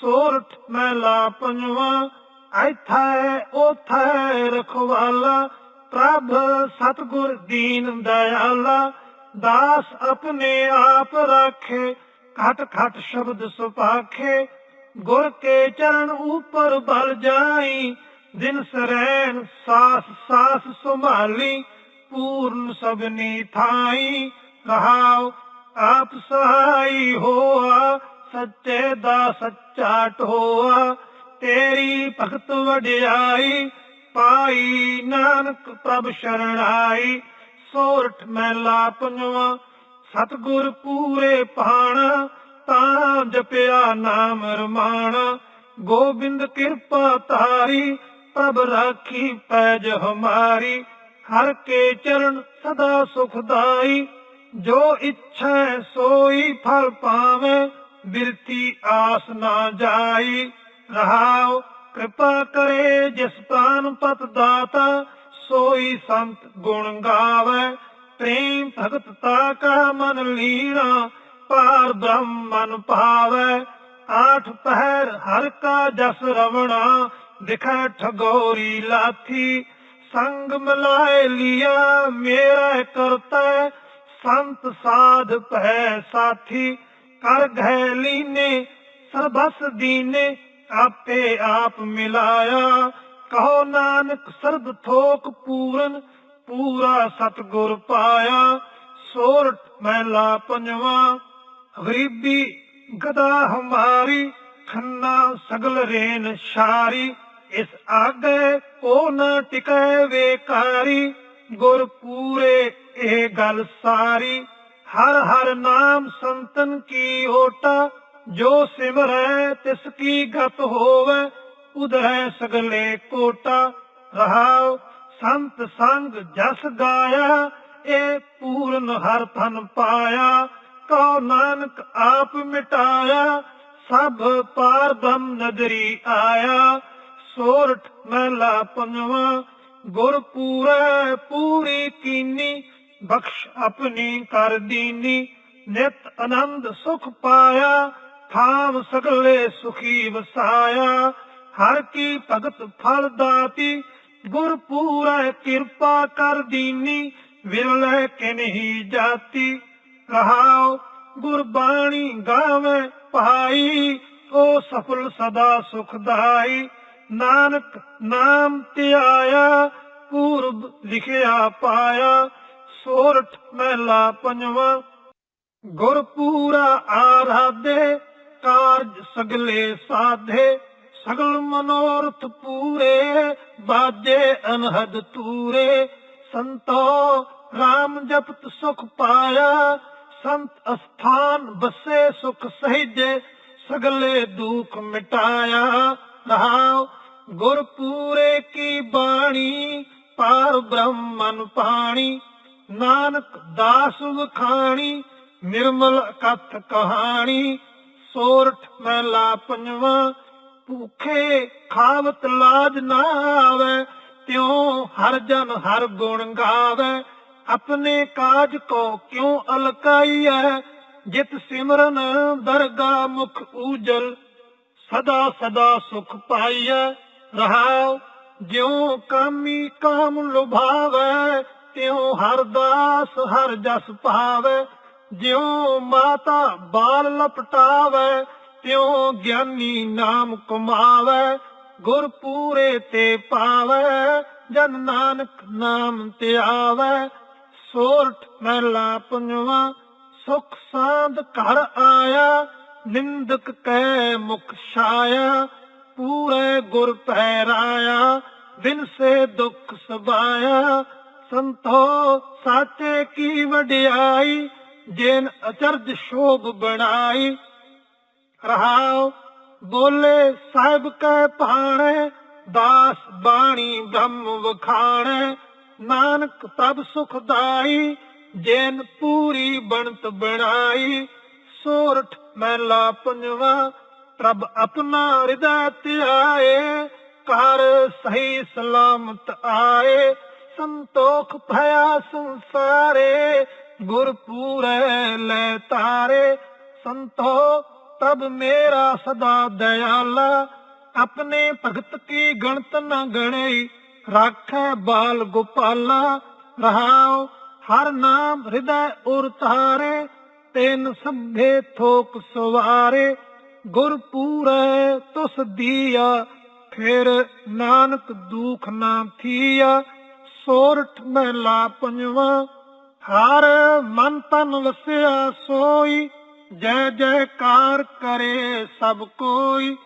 ਸੋਰਠ ਮਹਿਲਾ ਪੰਜਵਾ, ਐਥੈ ਉਥੈ ਰਖਵਾਲਾ, ਪ੍ਰਭ ਸਤਗੁਰ ਦੀਨ ਦਇਆਲਾ, ਦਾਸ ਆਪਣੇ ਆਪ ਰਾਖੇ ਖਟ ਖਟ ਸ਼ਬਦ ਸੁਪਾਖੇ, ਗੁਰ ਕੇ ਚਰਨ ਉਪਰ ਬਲ ਜਾਈ, ਦਿਨ ਸਰੈਣ ਸਾਸ ਸਾਸ ਸੰਭਾਲੀ, ਪੂਰਨ ਸਭਨੀ ਥਾਈ, ਰਹਾਉ ਆਪ ਸਹਾਈ ਹੋਆ ਸੱਚੇ ਦਾ ਸੱਚਾ ਢੋਆ, ਤੇਰੀ ਭਗਤ ਵਡਿਆਈ, ਪਾਈ ਨਾਨਕ ਪ੍ਰਭ ਸ਼ਰਣਾਈ। ਸੋਰਠ ਮਹਿਲਾ ਪੰਜਵਾ, ਸਤਗੁਰ ਪੂਰੇ ਪਾਣਾ, ਤਾਂ ਜਪਿਆ ਨਾਮ ਰਮਾਣਾ। ਗੋਬਿੰਦ ਕਿਰਪਾ ਤਾਰੀ ਪ੍ਰਭ ਰਾਖੀ ਪੈਜ ਹਮਾਰੀ। ਹਰ ਕੇ ਚਰਨ ਸਦਾ ਸੁਖਦਾਈ ਜੋ ਇੱਛਾ ਸੋਈ ਫਲ ਪਾਵੇ। ਬਿਰਤੀ ਆਸ ਨਾ ਜਾਈ, ਰਹਾਉ, ਕਿਰਪਾ ਕਰੇ ਜਿਸ ਪ੍ਰਾਨ ਪਤ ਦਾਤਾ, ਸੋਈ ਸੰਤ ਗੁਣ ਗਾਵੇ, ਪ੍ਰੇਮ ਭਗਤ ਤਾ ਕਾ ਮਨ ਲੀਣਾ, ਪਾਰ ਬ੍ਰਹਮ ਮਨ ਭਾਵੇ, ਆਠ ਪਹਿਰ ਹਰ ਕਾ ਜਸ ਰਵਣਾ, ਦਿਖੈ ਠਗੋਰੀ ਲਾਥੀ, ਸੰਗ ਮਿਲਾਏ ਲਿਆ ਮੇਰਾ ਕਰਤਾ, ਸੰਤ ਸਾਧ ਭੈ ਸਾਥੀ ਕਰ ਗਏ ਲੀਨੇ ਸਰਬਸ ਦੀਨੇ ਆਪੇ ਆਪ ਮਿਲਾਇਆ। ਕਹੋ ਨਾਨਕ, ਸਰਬ ਥੋਕ ਪੂਰਨ, ਪੂਰਾ ਸਤਗੁਰ ਪਾਇਆ। ਸੋਰਠ ਮਹਿਲਾ ਪੰਜਵਾ, ਗਰੀਬੀ ਗਦਾ ਹਮਾਰੀ, ਖੰਨਾ ਸਗਲ ਰੇਨ ਸ਼ਾਰੀ ਇਸ ਆਗੇ ਕੋ ਨ ਟਿਕੈ ਵੇਕਾਰੀ, ਗੁਰ ਪੂਰੇ ਇਹ ਗੱਲ ਸਾਰੀ। ਹਰ ਹਰ ਨਾਮ ਸੰਤਨ ਕੀ ਓਟਾ, ਜੋ ਸਿਮਰੈ ਤਿਸ ਕੀ ਗਤ ਹੋਵੇ, ਉਧਰੈ ਸਗਲੇ ਕੋਟਾ। ਰਹਾਉ ਸੰਤ ਸੰਗ ਜਸ ਗਾਇਆ ਇਹ ਪੂਰਨ ਹਰ ਧਨ ਪਾਇਆ। ਕਉ ਨਾਨਕ ਆਪ ਮਿਟਾਇਆ, ਸਭ ਪਾਰ ਬ੍ਰਹਮ ਨਦਰੀ ਆਇਆ। ਸੋਰਠ ਮਹਿਲਾ ਪੰਜਵਾ ਗੁਰ ਪੂਰੈ ਪੂਰੀ ਕੀਨੀ ਬਖਸ਼ ਆਪਣੀ ਕਰ ਦੀਨੀ, ਨਿਤ ਆਨੰਦ ਸੁਖ ਪਾਇਆ ਥਾਮ ਸਗਲੇ ਸੁਖੀ ਵਸਾਇਆ। ਹਰ ਕੀ ਭਗਤ ਫਲ ਦਾਤੀ, ਗੁਰ ਪੂਰੈ ਕਿਰਪਾ ਕਰ ਦੀਨੀ, ਵਿਰਲੇ ਕਿਨਹੀ ਜਾਤੀ। ਰਹਾਉ ਗੁਰਬਾਣੀ ਗਾਵੇ ਭਾਈ ਉਹ ਸਫਲ ਸਦਾ ਸੁਖਦਾਈ ਨਾਨਕ ਨਾਮ ਧਿਆਇਆ, ਪੂਰਬ ਲਿਖਿਆ ਪਾਇਆ। ਸੋਰਠ ਮਹਿਲਾ ਪੰਜਵਾ। ਗੁਰ ਪੂਰਾ ਆਰਾਧੇ, ਕਾਰਜ ਸਗਲੇ ਸਾਧੇ। ਸਗਲ ਮਨੋਰਥ ਪੂਰੇ, ਬਾਜੇ ਅਨਹਦ ਤੂਰੇ ਸੰਤੋ RAM ਜਪਤ ਸੁਖ ਪਾਇਆ। ਸੰਤ ਅਸਥਾਨ ਬਸੇ ਸੁਖ ਸਹਿਜੇ, ਸਗਲੇ ਦੁਖ ਮਿਟਾਇਆ। ਰਹਾਉ, ਗੁਰ ਪੂਰੇ ਕੀ ਬਾਣੀ, ਪਾਰ ਬ੍ਰਹਮਨ ਪਾਣੀ। ਨਾਨਕ ਦਾਸ ਵਖਾਣੀ, ਨਿਰਮਲ ਕਥ ਕਹਾਣੀ, ਸੋਰਠ ਮਹਿਲਾ ਪੰਜਵਾ, ਭੂਖੇ ਖਾਵਤ ਲਾਜ ਨਾ ਆਵੇ, ਤਿਉ ਹਰ ਜਨ ਹਰ ਗੁਣ ਗਾਵੇ। ਆਪਣੇ ਕਾਜ ਕੋ ਕਿਉ ਅਲਕਾਈਐ? ਜਿਤ ਸਿਮਰਨ ਦਰਗਾ ਮੁਖ ਊਜਲ, ਸਦਾ ਸਦਾ ਸੁਖ ਪਾਈਐ। ਰਹਾਉ ਜਿਉ ਕਾਮੀ ਕਾਮ ਲੁਭਾਵੇ ਤਿਉ ਹਰ ਦਾਸ, ਹਰ ਜਸ ਪਾਵੇ ਜਿਉ ਮਾਤਾ ਬਾਲ ਲਪਟਾਵੇ, ਤਿਉ ਗਿਆਨੀ ਨਾਮ ਕਮਾਵੇ, ਗੁਰ ਪੂਰੇ ਤੇ ਪਾਵੇ, ਜਨ ਨਾਨਕ ਨਾਮ ਧਿਆਵੇ। ਸੋਰਠ ਮਹਿਲਾ ਪੰਜਵਾ, ਸੁਖ ਸਾਂਦ ਘਰ ਆਇਆ, ਨਿੰਦਕ ਕੈ ਮੁਖ ਛਾਇਆ, ਪੂਰੇ ਗੁਰ ਪਹਿਰਾਇਆ ਦਿਨ ਸੇ ਦੁੱਖ ਸਬਾਇਆ। ਸੰਤੋ ਸਾਚੇ ਕੀ ਵਡਿਆਈ, ਜਿਨ ਅਚਰਜ ਸ਼ੋਭ ਬਣਾਈ। ਰਹਾਉ, ਬੋਲੇ ਸਾਹਿਬ ਕੈ ਭਾਣੇ, ਦਾਸ ਬਾਣੀ ਬ੍ਰਹਮ ਵਖਾਣੇ। ਨਾਨਕ ਪ੍ਰਭ ਸੁਖਦਾਈ ਜਿਨ ਪੂਰੀ ਬਣਤ ਬਣਾਈ। ਸੋਰਠ ਮਹਿਲਾ ਪੰਜਵਾ, ਪ੍ਰਭ ਆਪਣਾ ਹਿਰਦੈ ਧਿਆਏ ਕਰ ਸਹੀ ਸਲਾਮਤ ਆਏ। ਸੰਤੋਖ ਭਇਆ ਸੰਸਾਰੇ, ਗੁਰ ਪੂਰੇ ਲੈ ਤਾਰੇ। ਸੰਤੋ, ਤਬ ਮੇਰਾ ਸਦਾ ਦਇਆਲਾ। ਆਪਣੇ ਭਗਤ ਕੀ ਗਣਤ ਨ ਗਣੇ, ਰਾਖੈ ਬਾਲ ਗੋਪਾਲਾ। ਰਹਾਉ, ਹਰ ਨਾਮ ਹਿਰਦੈ ਉਰ ਤਾਰੇ ਤੈਨ ਸਭੇ ਥੋਕ ਸਵਾਰੇ। ਗੁਰ ਪੂਰੈ ਤੁਸ ਦੀਆ, ਫਿਰ ਨਾਨਕ ਦੁਖ ਨਾ ਥੀਆ। ਸੋਰਠ ਮਹਿਲਾ ਪੰਜਵਾ, ਹਰ ਮਨ ਤਨ ਵਸਿਆ ਸੋਈ, ਜੈ ਜੈਕਾਰ ਕਰੇ ਸਭ ਕੋਈ।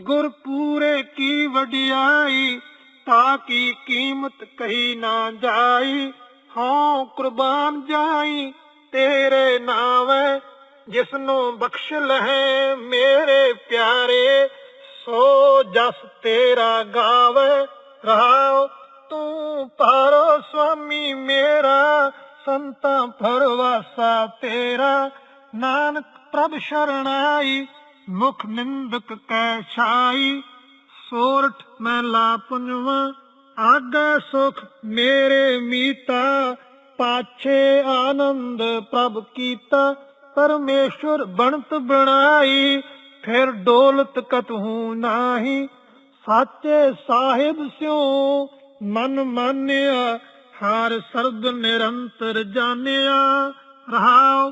ਗੁਰ ਪੂਰੇ ਕੀ ਵਡਿਆਈ, ਤਾਂ ਕੀ ਕੀਮਤ ਕਹੀ ਨਾ ਜਾਈ। ਹਾਂ ਕੁਰਬਾਨ ਜਾਈ, ਤੇਰੇ ਨਾਵੇਂ ਜਿਸ ਨੂੰ ਬਖਸ਼ ਲਹੇ ਮੇਰੇ ਪਿਆਰੇ। ਸੋ ਜਸ ਤੇਰਾ ਗਾਵੇ, ਰਹਾਉ ਤੂੰ ਪਾਰੋ ਸੁਆਮੀ ਮੇਰਾ, ਸੰਤਾਂ ਫਰਵਾਸਾ ਤੇਰਾ। ਨਾਨਕ ਪ੍ਰਭ ਸ਼ਰਣਾਈ ਮੁਖ ਨਿੰਦਕ ਕੈ ਛਾਈ। ਸੋਰਠ ਮਹਿਲਾ ਪੰਜਵਾ, ਆਗੇ ਸੁਖ ਮੇਰੇ ਮੀਤਾ। ਪਾਛੇ ਆਨੰਦ ਪ੍ਰਭ ਕੀਤਾ ਪਰਮੇਸ਼ਵਰ ਬਣਤ ਬਣਾਈ। ਫਿਰ ਡੋਲਤ ਕਤਹੂ ਨਾਹੀ, ਸਾਚੇ ਸਾਹਿਬ ਸਿਓ ਮਨ ਮਾਨਿਆ, ਹਾਰ ਸਰਦ ਨਿਰੰਤਰ ਜਾਣਿਆ। ਰਹਾਉ,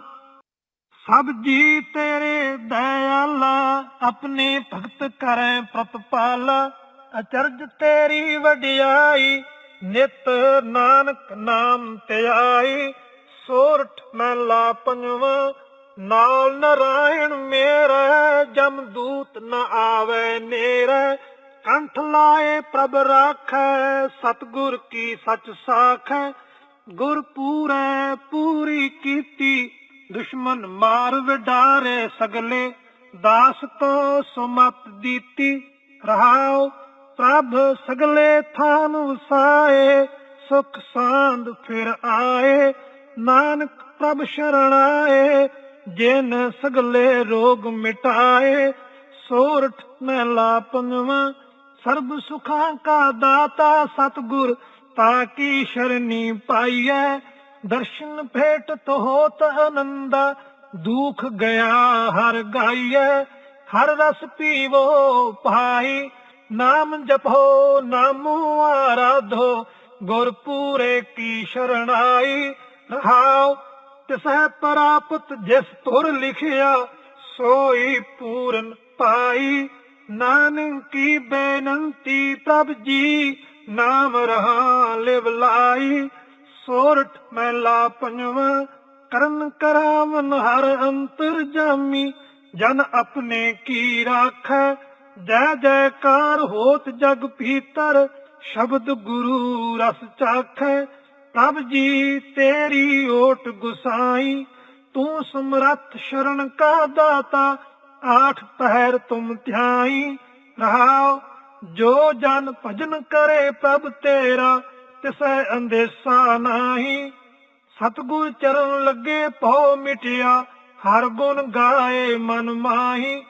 ਸਭ ਜੀ ਤੇਰੇ ਦਇਆਲਾ, ਆਪਣੇ ਭਗਤ ਕਰੈ ਪ੍ਰਤਪਾਲਾ ਅਚਰਜ ਤੇਰੀ ਵਡਿਆਈ, ਨਿਤ ਨਾਨਕ ਨਾਮ ਧਿਆਈ ਸੋਰਠ ਮਹਿਲਾ ਪੰਜਵਾ, ਨਾਲ ਨਰਾਇਣ ਮੇਰਾ ਜਮਦੂਤ ਨ ਆਵੇ ਨੇਰੇ। ਕੰਠ ਲਾਏ ਪ੍ਰਭ ਰਾਖੈ, ਸਤਗੁਰ ਕੀ ਸਚ ਸਾਖੈ। ਗੁਰ ਪੂਰੈ, ਪੂਰੀ ਕੀਤੀ, ਦੁਸ਼ਮਨ ਮਾਰ ਵਿਡਾਰੇ ਸਗਲੇ। ਦਾਸ ਤੋਂ ਸੁਮਤ ਦੀਤੀ, ਰਹਾਉ ਪ੍ਰਭ ਸਗਲੇ ਥਾਨ ਵਸਾਏ। ਸੁਖ ਸਾਂਦ ਫਿਰ ਆਏ, ਨਾਨਕ ਪ੍ਰਭ ਸ਼ਰਣਾਏ ਜਿਨ ਸਗਲੇ ਰੋਗ ਮਿਟਾਏ, ਸੋਰਠ ਮਹਿਲਾ ਪੰਜਵਾ ਸਰਬ ਸੁਖਾਂ ਕਾ ਦਾਤਾ ਸਤਗੁਰ, ਤਾਕੀ ਸ਼ਰਨੀ ਪਾਈਐ। ਦਰਸ਼ਨ ਭੇਟ ਹੋਤ ਆਨੰਦਾ ਦੁਖ ਗਿਆ ਹਰ ਗਾਈਐ। ਹਰ ਰਸ ਪੀਵੋ ਭਾਈ, ਨਾਮ ਜਪੋ, ਨਾਮੋ ਆਰਾਧੋ। ਗੁਰ ਪੂਰੇ ਕੀ ਸ਼ਰਣਾਈ, ਰਹਾਉ ਤਿਸੈ ਪ੍ਰਾਪਤ ਜਿਸ ਤੁਰ ਲਿਖਿਆ, ਸੋਈ ਪੂਰਨ ਪਾਈ। ਨਾਨਕੀ ਬੇਨੰਤੀ ਪ੍ਰਭ ਜੀ, ਨਾਮ ਰਹਾ ਲਿਵ ਲਾਈ। ਸੋਰਠ ਮਹਿਲਾ ਪੰਜਵਾ, ਕਰਨ ਕਰਾਵਨ ਹਰ ਅੰਤਰ ਜਾਮੀ। ਜਨ ਆਪਣੇ ਕੀ ਰਾਖੈ, ਜੈ ਜੈਕਾਰ ਹੋਤ ਜਗ ਭੀਤਰ। ਸ਼ਬਦ ਗੁਰੂ ਰਸ ਚਾਖੈ, ਪ੍ਰਭ ਜੀ ਤੇਰੀ ਓਟ ਗੁਸਾਈ। ਤੂੰ ਸਮਰੱਥ ਸ਼ਰਨ ਕਾ ਦਾਤਾ ਆਠ ਪਹਿਰ ਤੁਮ ਧਿਆਈ ਰਹਾਉ ਜੋ ਜਨ ਭਜਨ ਕਰੇ ਪ੍ਰਭ ਤੇਰਾ ਤਿਸੈ ਅੰਦੇਸਾ ਨਾਹੀ। ਸਤਗੁਰ ਚਰਨ ਲੱਗੇ ਭਉ ਮਿਟਿਆ, ਹਰ ਗੁਣ ਗਾਏ ਮਨ ਮਾਹੀ।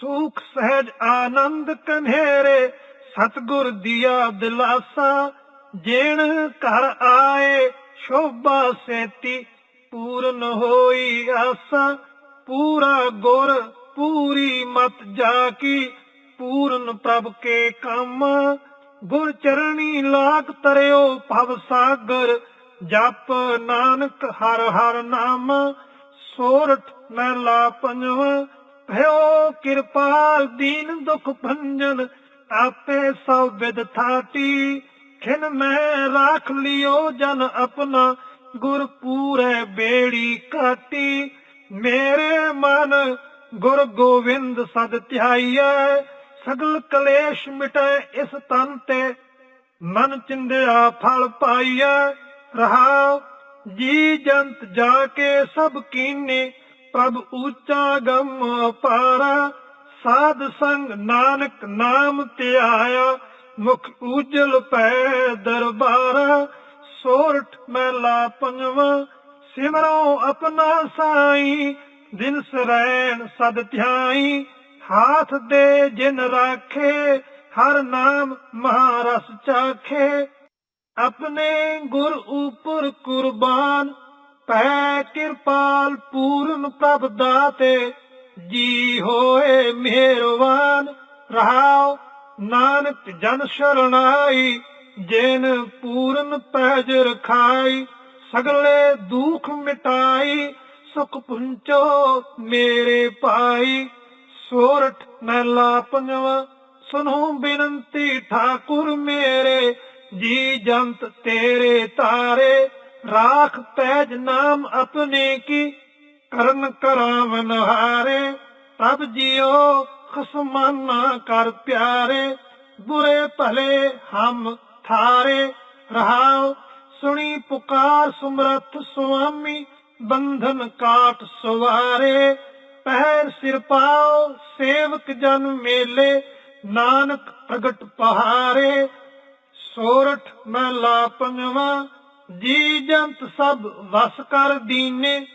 ਸੁਖ ਸਹਿਜ ਆਨੰਦ ਕਨੇਰੇ, ਸਤਗੁਰ ਦੀਆ ਦਿਲਾਸਾ। ਜਿਣ ਘਰ ਆਏ, ਸ਼ੋਭਾ ਸੇਤੀ, ਪੂਰਨ ਹੋਈ ਆਸਾ। ਪੂਰਾ ਗੁਰ ਪੂਰੀ ਮਤ ਜਾ ਕੀ ਪੂਰਨ ਪ੍ਰਭ ਕੇ ਕੰਮ। ਗੁਰ ਚਰਣੀ ਲਾਗ ਤਰਿਓ ਭਵ ਸਾਗਰ, ਜਪ ਨਾਨਕ ਹਰ ਹਰ ਨਾਮ। ਸੋਰਠ ਮਹਿਲਾ ਪੰਜਵਾ, ਭਇਓ ਕਿਰਪਾਲ ਦੀਨ ਦੁਖ ਭੰਜਨ, ਆਪੇ ਸਭ ਵਿਦ ਥਾਟੀ। ਖਿਨ ਮੈਂ ਰਾਖ ਲਿਓ ਜਨ ਆਪਣਾ, ਗੁਰ ਪੂਰੇ ਬੇੜੀ ਕਾਟੀ। ਮੇਰੇ ਮਨ ਗੁਰ ਗੋਬਿੰਦ ਸਦ ਧਿਆਈਐ, ਸਗਲ ਕਲੇਸ਼ ਮਿਟੈ ਇਸ ਤਨ ਤੇ। ਮਨ ਚਿੰਦਿਆ ਫਲ ਪਾਈਐ ਰਹਾ ਜੀ ਜੰਤ ਜਾ ਕੇ ਸਭ ਕੀਨੇ, ਪ੍ਰਭ ਉੱਚਾ ਗਮ ਅਪਾਰਾ। ਸਾਧ ਸੰਗ ਨਾਨਕ ਨਾਮ ਧਿਆਇਆ, ਮੁਖ ਉਜਲ ਪੈ ਦਰਬਾਰਾ। ਸੋਰਠ ਮਹਿਲਾ ਪੰਜਵਾ ਸਿਮਰੋ ਆਪਣਾ ਸਾਈ ਦਿਨ ਸਰੈਣ ਸਦ ਧਿਆਈ, ਹਾਥ ਦੇ ਜਿਨ ਰਾਖੇ, ਹਰ ਨਾਮ ਮਹਾਰਸ ਚਾਖੇ। ਆਪਣੇ ਗੁਰ ਉਪਰ ਕੁਰਬਾਨ, ਪੈ ਕਿਰਪਾਲ ਪੂਰਨ ਪ੍ਰਭ ਦਾਤੇ। ਜੀ ਹੋਏ ਮਿਹਰਬਾਨ ਰਹਾਉ ਨਾਨਕ ਜਨ ਸ਼ਰਣਾਈ, ਜਿਨ ਪੂਰਨ ਪੈਜ ਰਖਾਈ, ਸਗਲੇ ਦੁਖ ਮਿਟਾਈ। ਸੁਖ ਪੁੰਚੋ ਮੇਰੇ ਭਾਈ। ਸੋਰਠ ਮਹਿਲਾ ਪੰਜਵਾ ਸੁਨੋ ਬੇਨੰਤੀ ਠਾਕੁਰ ਮੇਰੇ। ਜੀ ਜੰਤ ਤੇਰੇ ਤਾਰੇ, ਰਾਖ ਪੈਜ ਨਾਮ ਆਪਣੇ ਕੀ। ਕਰਨ ਕਰਾਵਨ ਹਾਰੇ ਤਬ ਜਿਉ ਖਸਮਾਨਾ ਕਰ ਪਿਆਰੇ। ਬੁਰੇ ਭਲੇ ਹਮ ਥਾਰੇ, ਰਹਾਉ ਸੁਣੀ ਪੁਕਾਰ ਸੁਮਰਥ ਸੁਆਮੀ। ਬੰਧਨ ਕਾਟ ਸਵਾਰੇ, ਪਹਿਰ ਸਿਰ ਪਾਓ, ਸੇਵਕ ਜਨ ਮੇਲੇ, ਨਾਨਕ ਪ੍ਰਗਟ ਪਹਾਰੇ। ਸੋਰਠ ਮਹਿਲਾ ਪੰਜਵਾ ਜੀ ਜੰਤ ਸਭ ਵਸ ਕਰ ਦੀਨੇ,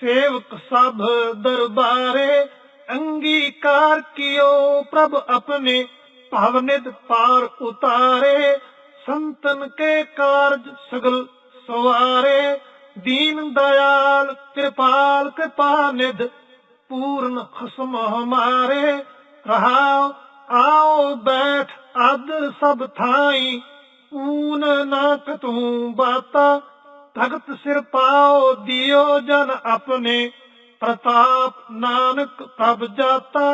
ਸੇਵਕ ਸਭ ਦਰਬਾਰੇ। ਅੰਗੀਕਾਰ ਕੀਓ ਪ੍ਰਭ ਆਪਣੇ ਭਵਨਿਤ ਪਾਰ ਉਤਾਰੇ। ਸੰਤਨ ਕੇ ਕਾਰਜ ਸਗਲ ਸਵਾਰੇ। ਦੀਨ ਦਇਆਲ, ਕਿਰਪਾਲ, ਕਿਰਪਾ ਨਿਧ, ਪੂਰਨ ਖਸਮ ਹਮਾਰੇ। ਰਹਾਓ, ਆਓ ਬੈਠ ਆਦਰ ਸਭ ਥਾਈ, ਊਨ ਨਾ ਤੂੰ ਬਾਤਾ। ਭਗਤ ਸਿਰ ਪਾਓ, ਦਿਓ ਜਨ ਆਪਣੇ, ਪ੍ਰਤਾਪ ਨਾਨਕ ਪ੍ਰਭ ਜਾਤਾ।